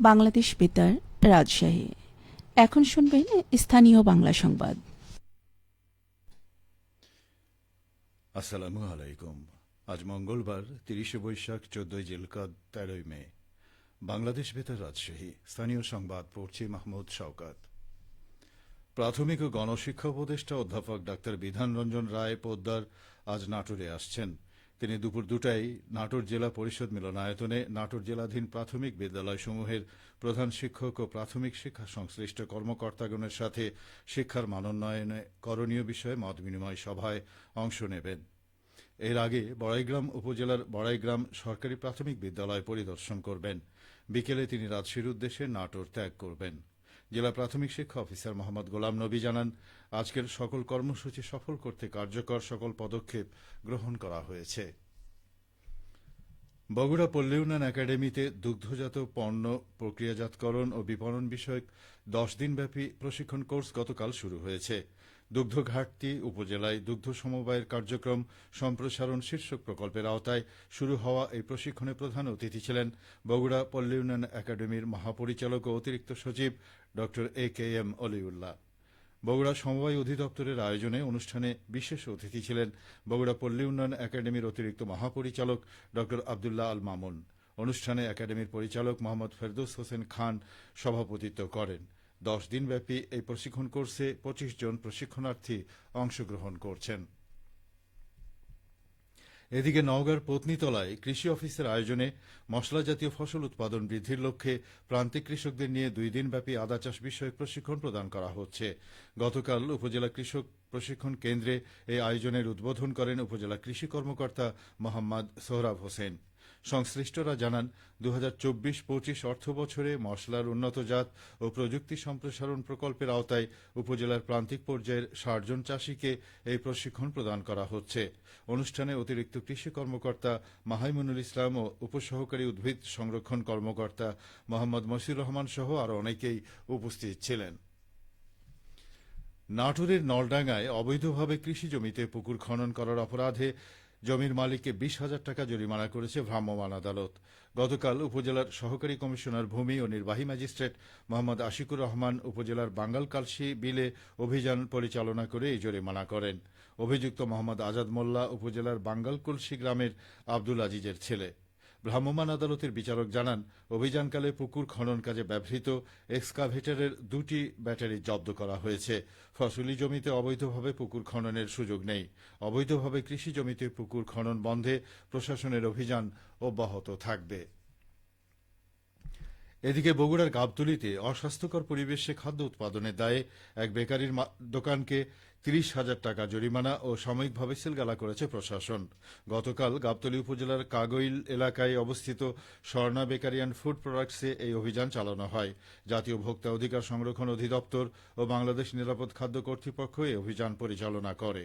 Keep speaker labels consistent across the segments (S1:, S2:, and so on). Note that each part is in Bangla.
S1: বাংলাদেশ বেতার, রাজশাহী। এখন শুনবেন স্থানীয় বাংলা সংবাদ।
S2: আসসালামু আলাইকুম। আজ মঙ্গলবার, তিরিশে বৈশাখ, চোদ্দই জিলকাদ তেরোই মে। বাংলাদেশ বেতার, রাজশাহী। স্থানীয় সংবাদ পড়ছি মাহমুদ শওকাত। প্রাথমিক ও গণশিক্ষা উপদেষ্টা অধ্যাপক ডাক্তার বিধান রঞ্জন রায় পোদ্দার আজ নাটোরে আসছেন। তিনি দুপুর দুটায় নাটোর জেলা পরিষদ মিলনায়তনে নাটোর জেলাধীন প্রাথমিক বিদ্যালয়সমূহের প্রধান শিক্ষক ও প্রাথমিক শিক্ষা সংশ্লিষ্ট কর্মকর্তাগণের সাথে শিক্ষার মানোন্নয়নে করণীয় বিষয়ে মত বিনিময় সভায় অংশ নেবেন। এর আগে বড়াইগ্রাম উপজেলার বড়াইগ্রাম সরকারি প্রাথমিক বিদ্যালয় পরিদর্শন করবেন। বিকেলে তিনি রাজশাহীর উদ্দেশ্যে নাটোর ত্যাগ করবেন। জেলা প্রাথমিক শিক্ষা অফিসার মোহাম্মদ গোলাম নবী জানান, আজকের সকল কর্মসূচি সফল করতে কার্যকর সকল পদক্ষেপ গ্রহণ করা হয়েছে। বগুড়া পল্লী উন্নয়ন একাডেমিতে দুগ্ধজাত পণ্য প্রক্রিয়াজাতকরণ ও বিপণন বিষয়ক দশ দিনব্যাপী প্রশিক্ষণ কোর্স গতকাল শুরু হয়েছে। দুগ্ধ ঘাটতি উপজেলায় দুগ্ধ সমবায়ের কার্যক্রম সম্প্রসারণ শীর্ষক প্রকল্পের আওতায় শুরু হওয়া এই প্রশিক্ষণে প্রধান অতিথি ছিলেন বগুড়া পল্লী উন্নয়ন একাডেমির মহাপরিচালক ও অতিরিক্ত সচিব ড A K M Oliullah. Bogura সমবায় অধিদপ্তরের আয়োজনে অনুষ্ঠানে বিশেষ অতিথি ছিলেন বগুড়া পল্লী উন্নয়ন একাডেমির অতিরিক্ত মহাপরিচালক ড আবদুল্লাহ আল মামুন। অনুষ্ঠানে একাডেমির পরিচালক মোহাম্মদ ফেরদৌস হোসেন খান সভাপতিত্ব করেন। দশ দিনব্যাপী এই প্রশিক্ষণ কোর্সে পঁচিশ জন প্রশিক্ষণার্থী অংশগ্রহণ করছেন। এদিকে নওগাঁর পত্নীতলায় কৃষি অফিসের আয়োজনে মশলা জাতীয় ফসল উৎপাদন বৃদ্ধির লক্ষ্যে প্রান্তিক কৃষকদের নিয়ে দুই দিনব্যাপী আদা চাষ বিষয়ক প্রশিক্ষণ প্রদান করা হচ্ছে। গতকাল উপজেলা কৃষক প্রশিক্ষণ কেন্দ্রে এই আয়োজনের উদ্বোধন করেন উপজেলা কৃষি কর্মকর্তা মোহাম্মদ সোহরাব হোসেন। সংশ্লিষ্টরা জানান দু হাজার চব্বিশ পঁচিশ অর্থ বছরে মশলার উন্নত জাত ও প্রযুক্তি সম্প্রসারণ প্রকল্পের আওতায় উপজেলার প্রান্তিক পর্যায়ের ষাট জন চাষীকে এই প্রশিক্ষণ প্রদান করা হচ্ছে। অনুষ্ঠানে অতিরিক্ত কৃষি কর্মকর্তা মাহাইমুনুল ইসলাম ও উপসহকারী উদ্ভিদ সংরক্ষণ কর্মকর্তা মোহাম্মদ মশির রহমান সহ আরও অনেকেই উপস্থিত ছিলেন। নাটোরের নলডাঙ্গায় অবৈধভাবে কৃষি জমিতে পুকুর খনন করার অপরাধে জমির মালিককে বিশ হাজার টাকা জরিমানা করেছে ভ্রাম্যমাণ আদালত। গতকাল উপজেলার সহকারী কমিশনার ভূমি ও নির্বাহী ম্যাজিস্ট্রেট মোহাম্মদ আশিকুর রহমান উপজেলার বাঙ্গালকালসি বিলে অভিযান পরিচালনা করে এই জরিমানা করেন। অভিযুক্ত মোহাম্মদ আজাদ মোল্লা উপজেলার বাঙ্গালকুলসি গ্রামের আব্দুল আজিজের ছেলে। ভ্রাম্যমাণ আদালতের বিচারক জানান, অভিযানকালে পুকুর খনন কাজে ব্যবহৃত এক্সকাভেটরের দুটি ব্যাটারি জব্দ করা হয়েছে। ফসলি জমিতে অবৈধভাবে পুকুর খননের সুযোগ নেই। অবৈধভাবে কৃষি জমিতে পুকুর খনন বন্ধে প্রশাসনের অভিযান অব্যাহত থাকবে। এদিকে বগুড়ার গাবতলিতে অস্বাস্থ্যকর পরিবেশে খাদ্য উৎপাদনের দায়ে এক বেকারির দোকানকে তিরিশ হাজার টাকা জরিমানা ও সাময়িকভাবে সিলগালা করেছে প্রশাসন। গতকাল গাবতলী উপজেলার কাগইল এলাকায় অবস্থিত স্বর্ণা বেকারি অ্যান্ড ফুড প্রোডাক্টসে এই অভিযান চালানো হয়। জাতীয় ভোক্তা অধিকার সংরক্ষণ অধিদপ্তর ও বাংলাদেশ নিরাপদ খাদ্য কর্তৃপক্ষ এই অভিযান পরিচালনা করে।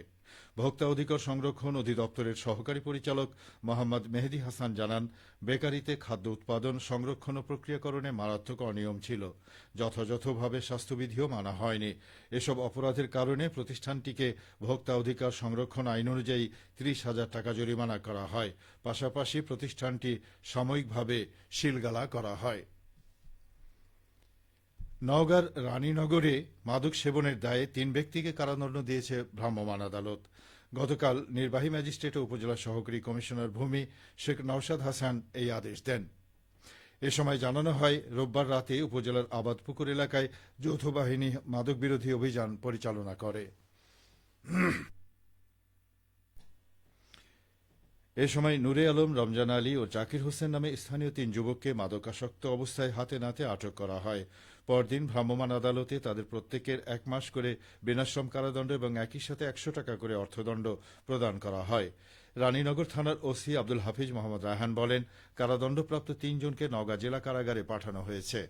S2: ভোক্তা অধিকার সংরক্ষণ অধিদপ্তরের সহকারী পরিচালক মোহাম্মদ মেহেদি হাসান জানান, বেকারিতে খাদ্য উৎপাদন সংরক্ষণ ও প্রক্রিয়াকরণে মারাত্মক অনিয়ম ছিল। যথাযথভাবে স্বাস্থ্যবিধিও মানা হয়নি। এসব অপরাধের কারণে প্রতিষ্ঠানটিকে ভোক্তা অধিকার সংরক্ষণ আইন অনুযায়ী ত্রিশ হাজার টাকা জরিমানা করা হয়। পাশাপাশি প্রতিষ্ঠানটি সাময়িকভাবে শিলগালা করা হয়। নওগাঁর রানীনগরে মাদক সেবনের দায়ে তিন ব্যক্তিকে কারাদণ্ড দিয়েছে ভ্রাম্যমাণ আদালত। গতকাল নির্বাহী ম্যাজিস্ট্রেট ও উপজেলা সহকারী কমিশনার ভূমি শেখ নওশাদ হাসান এই আদেশ দেন। এ সময় জানানো হয়, রোববার রাতে উপজেলার আবাদপুকুর এলাকায় যৌথ বাহিনী মাদক বিরোধী অভিযান পরিচালনা করে। এ সময় নুরে আলম, রমজান আলী ও জাকির হোসেন নামে স্থানীয় তিন যুবককে মাদকাসক্ত অবস্থায় হাতে নাতে আটক করা হয়। পরদিন ভ্রাম্যমাণ আদালতে তাদের প্রত্যেকের এক মাস করে বিনাশ্রম কারাদণ্ড এবং একই সাথে একশো টাকা করে অর্থদণ্ড প্রদান করা হয়। রানীনগর থানার ওসি আব্দুল হাফিজ মোহাম্মদ রায়হান বলেন, কারাদণ্ডপ্রাপ্ত তিনজনকে নওগাঁ জেলা কারাগারে পাঠানো হয়েছে।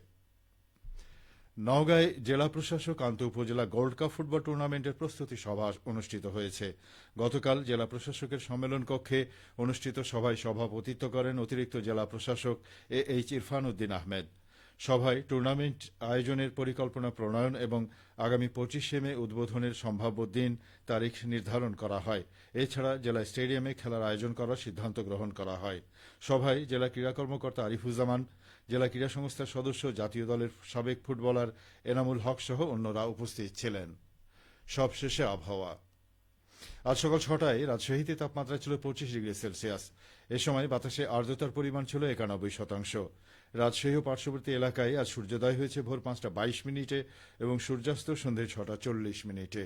S2: নওগাঁয় জেলা প্রশাসক আন্ত উপজেলা গোল্ড কাপ ফুটবল টুর্নামেন্টের প্রস্তুতি সভা অনুষ্ঠিত হয়েছে। গতকাল জেলা প্রশাসকের সম্মেলন কক্ষে অনুষ্ঠিত সভায় সভাপতিত্ব করেন অতিরিক্ত জেলা প্রশাসক এ এইচ ইরফান উদ্দিন আহমেদ। সভায় টুর্নামেন্ট আয়োজনের পরিকল্পনা প্রণয়ন এবং আগামী পঁচিশে মে উদ্বোধনের সম্ভাব্য দিন তারিখ নির্ধারণ করা হয়। এছাড়া জেলা স্টেডিয়ামে খেলার আয়োজন করার সিদ্ধান্ত গ্রহণ করা হয়। সভায় জেলা ক্রীড়া কর্মকর্তা আরিফুজ্জামান, জেলা ক্রীড়া সংস্থার সদস্য, জাতীয় দলের সাবেক ফুটবলার এনামুল হক সহ অন্যরা উপস্থিত ছিলেন। সবশেষে আবহাওয়া। আজ সকাল ছটায় রাজশাহীতে তাপমাত্রা ছিল পঁচিশ ডিগ্রি সেলসিয়াস। এ সময় বাতাসে আর্দ্রতার পরিমাণ ছিল একানব্বই শতাংশ। রাজশাহী ও পার্শ্ববর্তী এলাকায় আজ সূর্যোদয় হয়েছে ভোর পাঁচটা বাইশ মিনিটে এবং সূর্যাস্ত সন্ধে ছটা চল্লিশ মিনিটে।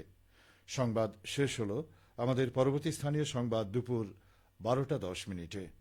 S2: সংবাদ শেষ হল আমাদের পরবর্তী স্থানীয় সংবাদ দুপুর বারোটা দশ মিনিটে।